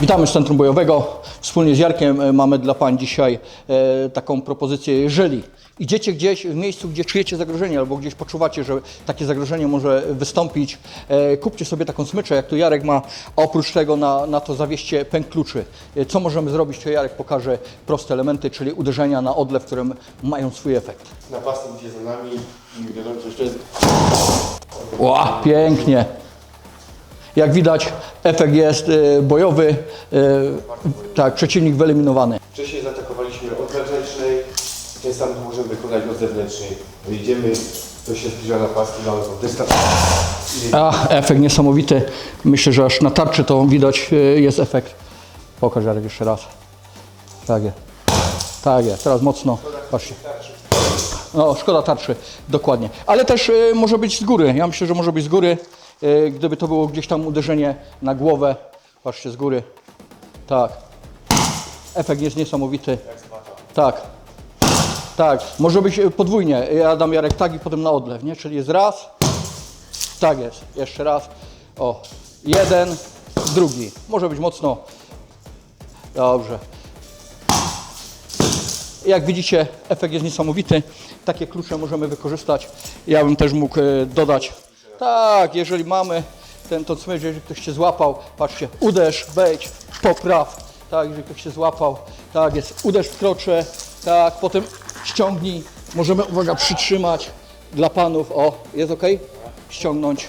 Witamy z Centrum Bojowego. Wspólnie z Jarkiem e, mamy dla Pań dzisiaj e, taką propozycję. Jeżeli idziecie gdzieś w miejscu, gdzie czujecie zagrożenie albo gdzieś poczuwacie, że takie zagrożenie może wystąpić, e, kupcie sobie taką smyczę, jak tu Jarek ma, a oprócz tego na, na to zawieście pęk kluczy. Co możemy zrobić, to Jarek pokaże proste elementy, czyli uderzenia na odlew, które mają swój efekt. Napastnik idzie za nami i jeszcze jest Ła, pięknie. Jak widać, efekt jest e, bojowy, e, tak, przeciwnik wyeliminowany. Wcześniej zaatakowaliśmy od wewnętrznej, ten sam możemy wykonać od zewnętrznej. Idziemy, to się zbliża na paski, mamy tą dystans. A, efekt niesamowity. Myślę, że aż na tarczy to widać e, jest efekt. Pokaż Jarek jeszcze raz. Tak jest. Tak jest, teraz mocno. Patrzcie. No, szkoda tarczy, dokładnie. Ale też e, może być z góry. Ja myślę, że może być z góry. E, gdyby to było gdzieś tam uderzenie na głowę. Patrzcie, z góry. Tak. Efekt jest niesamowity. Tak. Tak, może być e, podwójnie. Ja dam Jarek tak i potem na odlew, nie? Czyli jest raz, tak jest, jeszcze raz. O, jeden, drugi. Może być mocno. Dobrze. Jak widzicie, efekt jest niesamowity. Takie klucze możemy wykorzystać. Ja bym też mógł e, dodać. Tak, jeżeli mamy ten to smycz, jeżeli ktoś się złapał, patrzcie, uderz, wejdź, popraw. Tak, jeżeli ktoś się złapał, tak jest, uderz w krocze, tak, potem ściągnij. Możemy, uwaga, przytrzymać dla panów. O, jest ok? Ściągnąć.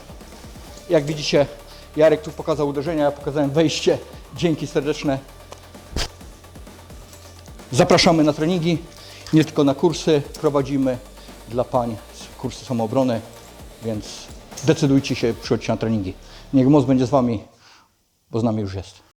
Jak widzicie, Jarek tu pokazał uderzenia, ja pokazałem wejście. Dzięki serdeczne. Zapraszamy na treningi, nie tylko na kursy. Prowadzimy dla pań kursy samoobrony, więc decydujcie się, przychodźcie na treningi. Niech moc będzie z wami, bo z nami już jest.